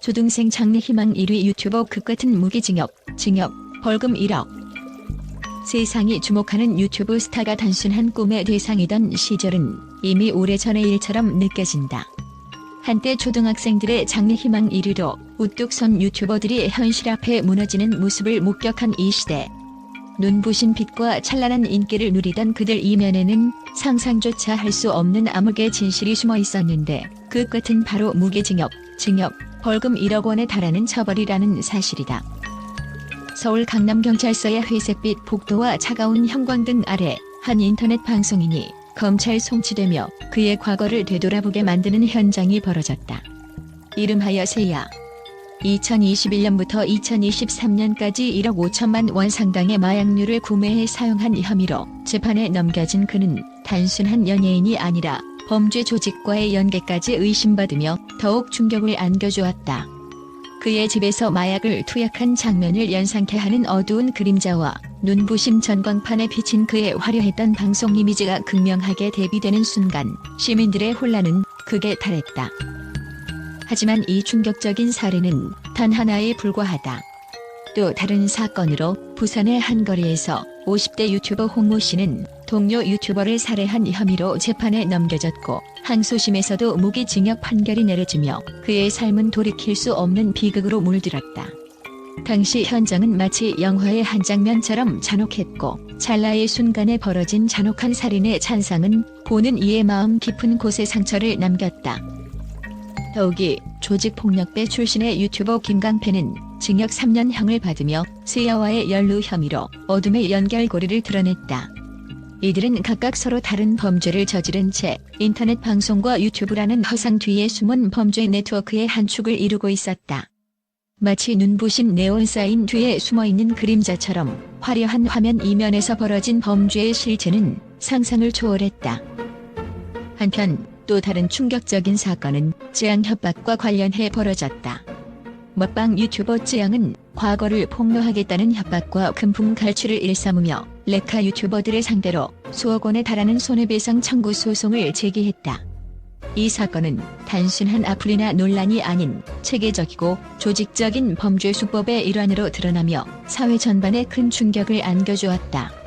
조등생 장래희망 1위 유튜버 극같은 무기징역, 징역, 벌금 1억. 세상이 주목하는 유튜브 스타가 단순한 꿈의 대상이던 시절은 이미 오래전의 일처럼 느껴진다. 한때 초등학생들의 장래희망 1위로 우뚝 선 유튜버들이 현실 앞에 무너지는 모습을 목격한 이 시대. 눈부신 빛과 찬란한 인기를 누리던 그들 이면에는 상상조차 할 수 없는 암흑의 진실이 숨어 있었는데 그 끝은 바로 무기징역, 징역, 벌금 1억 원에 달하는 처벌이라는 사실이다. 서울 강남경찰서의 회색빛 복도와 차가운 형광 등 아래 한 인터넷 방송인이 검찰 송치되며 그의 과거를 되돌아보게 만드는 현장이 벌어졌다. 이름하여 세야. 2021년부터 2023년까지 1억 5천만 원 상당의 마약류를 구매해 사용한 혐의로 재판에 넘겨진 그는 단순한 연예인이 아니라 범죄 조직과의 연계까지 의심받으며 더욱 충격을 안겨주었다. 그의 집에서 마약을 투약한 장면을 연상케 하는 어두운 그림자와 눈부심 전광판에 비친 그의 화려했던 방송 이미지가 극명하게 대비되는 순간 시민들의 혼란은 극에 달했다. 하지만 이 충격적인 사례는 단 하나에 불과하다. 또 다른 사건으로 부산의 한 거리에서 50대 유튜버 홍모 씨는 동료 유튜버를 살해한 혐의로 재판에 넘겨졌고 항소심에서도 무기징역 판결이 내려지며 그의 삶은 돌이킬 수 없는 비극으로 물들었다. 당시 현장은 마치 영화의 한 장면처럼 잔혹했고 찰나의 순간에 벌어진 잔혹한 살인의 찬상은 보는 이의 마음 깊은 곳에 상처를 남겼다. 더욱이 조직폭력배 출신의 유튜버 김강패는 징역 3년형을 받으며 세야와의 연루 혐의로 어둠의 연결고리를 드러냈다. 이들은 각각 서로 다른 범죄를 저지른 채 인터넷 방송과 유튜브라는 허상 뒤에 숨은 범죄 네트워크의 한 축을 이루고 있었다. 마치 눈부신 네온 사인 뒤에 숨어있는 그림자처럼 화려한 화면 이면에서 벌어진 범죄의 실체는 상상을 초월했다. 한편 또 다른 충격적인 사건은 쯔양 협박과 관련해 벌어졌다. 먹방 유튜버 쯔양은 과거를 폭로하겠다는 협박과 금품 갈취를 일삼으며 레카 유튜버들을 상대로 수억 원에 달하는 손해배상 청구 소송을 제기했다. 이 사건은 단순한 악플이나 논란이 아닌 체계적이고 조직적인 범죄 수법의 일환으로 드러나며 사회 전반에 큰 충격을 안겨주었다.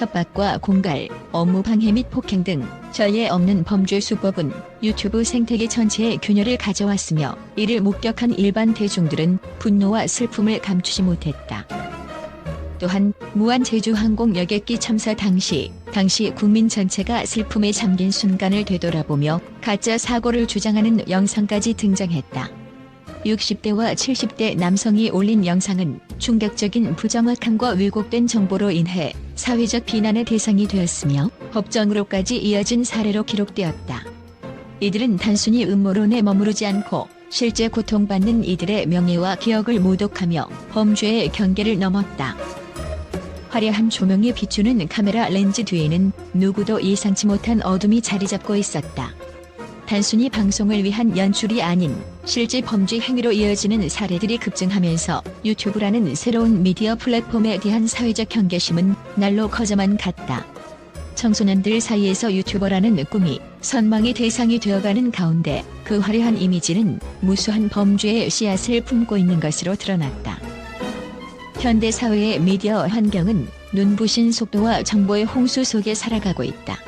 협박과 공갈, 업무 방해 및 폭행 등 전례 없는 범죄 수법은 유튜브 생태계 전체에 균열을 가져왔으며 이를 목격한 일반 대중들은 분노와 슬픔을 감추지 못했다. 또한 무한 제주 항공 여객기 참사 당시 당시 국민 전체가 슬픔에 잠긴 순간을 되돌아보며 가짜 사고를 주장하는 영상까지 등장했다. 60대와 70대 남성이 올린 영상은 충격적인 부정확함과 왜곡된 정보로 인해 사회적 비난의 대상이 되었으며 법정으로까지 이어진 사례로 기록되었다. 이들은 단순히 음모론에 머무르지 않고 실제 고통받는 이들의 명예와 기억을 모독하며 범죄의 경계를 넘었다. 화려한 조명이 비추는 카메라 렌즈 뒤에는 누구도 예상치 못한 어둠이 자리 잡고 있었다. 단순히 방송을 위한 연출이 아닌 실제 범죄 행위로 이어지는 사례들이 급증하면서 유튜브라는 새로운 미디어 플랫폼에 대한 사회적 경계심은 날로 커져만 갔다. 청소년들 사이에서 유튜버라는 꿈이 선망의 대상이 되어가는 가운데 그 화려한 이미지는 무수한 범죄의 씨앗을 품고 있는 것으로 드러났다. 현대 사회의 미디어 환경은 눈부신 속도와 정보의 홍수 속에 살아가고 있다.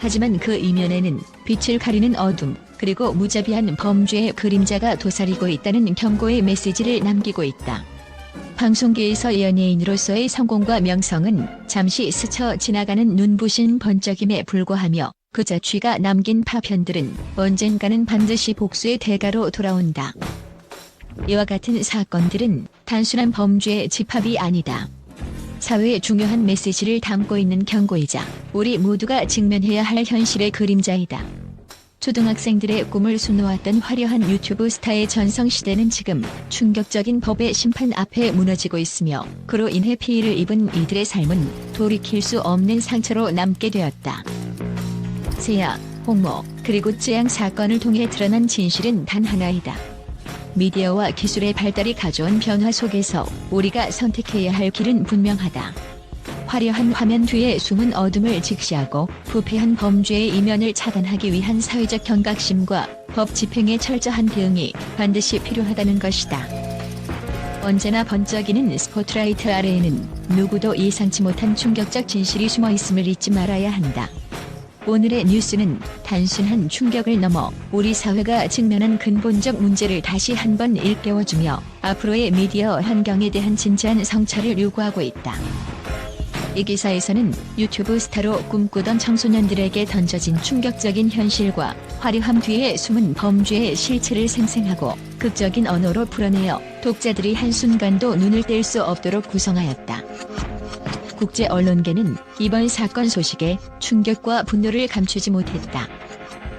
하지만 그 이면에는 빛을 가리는 어둠, 그리고 무자비한 범죄의 그림자가 도사리고 있다는 경고의 메시지를 남기고 있다. 방송계에서 연예인으로서의 성공과 명성은 잠시 스쳐 지나가는 눈부신 번쩍임에 불과하며 그 자취가 남긴 파편들은 언젠가는 반드시 복수의 대가로 돌아온다. 이와 같은 사건들은 단순한 범죄의 집합이 아니다. 사회의 중요한 메시지를 담고 있는 경고이자 우리 모두가 직면해야 할 현실의 그림자이다. 초등학생들의 꿈을 수놓았던 화려한 유튜브 스타의 전성시대는 지금 충격적인 법의 심판 앞에 무너지고 있으며 그로 인해 피해를 입은 이들의 삶은 돌이킬 수 없는 상처로 남게 되었다. 세야, 홍모, 그리고 쯔양 사건을 통해 드러난 진실은 단 하나이다. 미디어와 기술의 발달이 가져온 변화 속에서 우리가 선택해야 할 길은 분명하다. 화려한 화면 뒤에 숨은 어둠을 직시하고 부패한 범죄의 이면을 차단하기 위한 사회적 경각심과 법 집행의 철저한 대응이 반드시 필요하다는 것이다. 언제나 번쩍이는 스포트라이트 아래에는 누구도 예상치 못한 충격적 진실이 숨어 있음을 잊지 말아야 한다. 오늘의 뉴스는 단순한 충격을 넘어 우리 사회가 직면한 근본적 문제를 다시 한번 일깨워주며 앞으로의 미디어 환경에 대한 진지한 성찰을 요구하고 있다. 이 기사에서는 유튜브 스타로 꿈꾸던 청소년들에게 던져진 충격적인 현실과 화려함 뒤에 숨은 범죄의 실체를 생생하고 극적인 언어로 풀어내어 독자들이 한순간도 눈을 뗄 수 없도록 구성하였다. 국제 언론계는 이번 사건 소식에 충격과 분노를 감추지 못했다.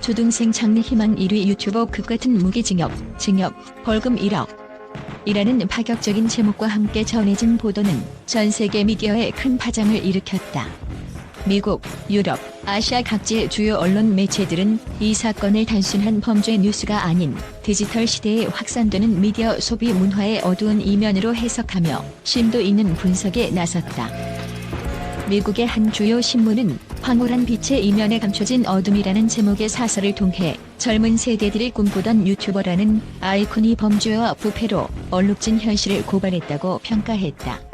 초등생 장래 희망 1위 유튜버 극같은 무기징역, 징역, 벌금 1억. 이라는 파격적인 제목과 함께 전해진 보도는 전 세계 미디어에 큰 파장을 일으켰다. 미국, 유럽, 아시아 각지의 주요 언론 매체들은 이 사건을 단순한 범죄 뉴스가 아닌 디지털 시대에 확산되는 미디어 소비 문화의 어두운 이면으로 해석하며 심도 있는 분석에 나섰다. 미국의 한 주요 신문은 황홀한 빛의 이면에 감춰진 어둠이라는 제목의 사설을 통해 젊은 세대들이 꿈꾸던 유튜버라는 아이콘이 범죄와 부패로 얼룩진 현실을 고발했다고 평가했다.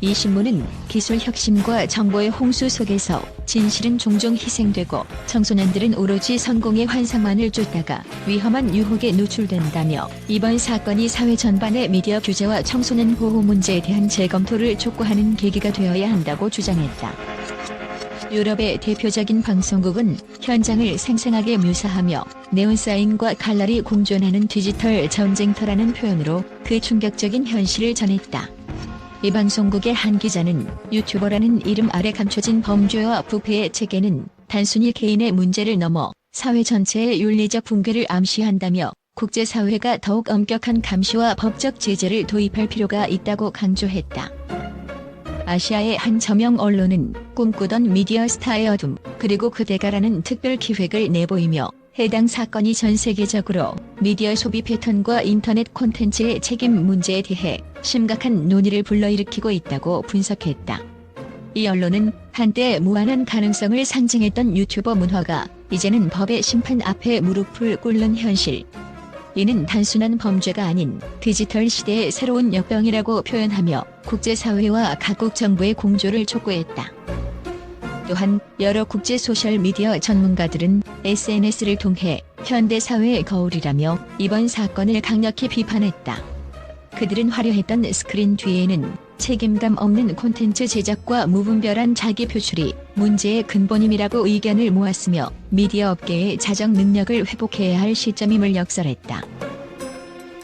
이 신문은 기술 혁신과 정보의 홍수 속에서 진실은 종종 희생되고 청소년들은 오로지 성공의 환상만을 쫓다가 위험한 유혹에 노출된다며 이번 사건이 사회 전반의 미디어 규제와 청소년 보호 문제에 대한 재검토를 촉구하는 계기가 되어야 한다고 주장했다. 유럽의 대표적인 방송국은 현장을 생생하게 묘사하며 네온사인과 칼날이 공존하는 디지털 전쟁터라는 표현으로 그 충격적인 현실을 전했다. 이 방송국의 한 기자는 유튜버라는 이름 아래 감춰진 범죄와 부패의 체계는 단순히 개인의 문제를 넘어 사회 전체의 윤리적 붕괴를 암시한다며 국제사회가 더욱 엄격한 감시와 법적 제재를 도입할 필요가 있다고 강조했다. 아시아의 한 저명 언론은 꿈꾸던 미디어 스타의 어둠, 그리고 그대가라는 특별 기획을 내보이며 해당 사건이 전 세계적으로 미디어 소비 패턴과 인터넷 콘텐츠의 책임 문제에 대해 심각한 논의를 불러일으키고 있다고 분석했다. 이 언론은 한때 무한한 가능성을 상징했던 유튜버 문화가 이제는 법의 심판 앞에 무릎을 꿇는 현실. 이는 단순한 범죄가 아닌 디지털 시대의 새로운 역병이라고 표현하며 국제사회와 각국 정부의 공조를 촉구했다. 또한 여러 국제 소셜 미디어 전문가들은 SNS를 통해 현대 사회의 거울이라며 이번 사건을 강력히 비판했다. 그들은 화려했던 스크린 뒤에는 책임감 없는 콘텐츠 제작과 무분별한 자기 표출이 문제의 근본임이라고 의견을 모았으며 미디어 업계의 자정 능력을 회복해야 할 시점임을 역설했다.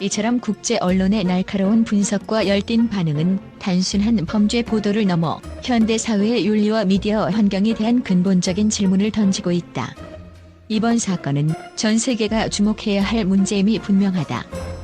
이처럼 국제 언론의 날카로운 분석과 열띤 반응은 단순한 범죄 보도를 넘어 현대 사회의 윤리와 미디어 환경에 대한 근본적인 질문을 던지고 있다. 이번 사건은 전 세계가 주목해야 할 문제임이 분명하다.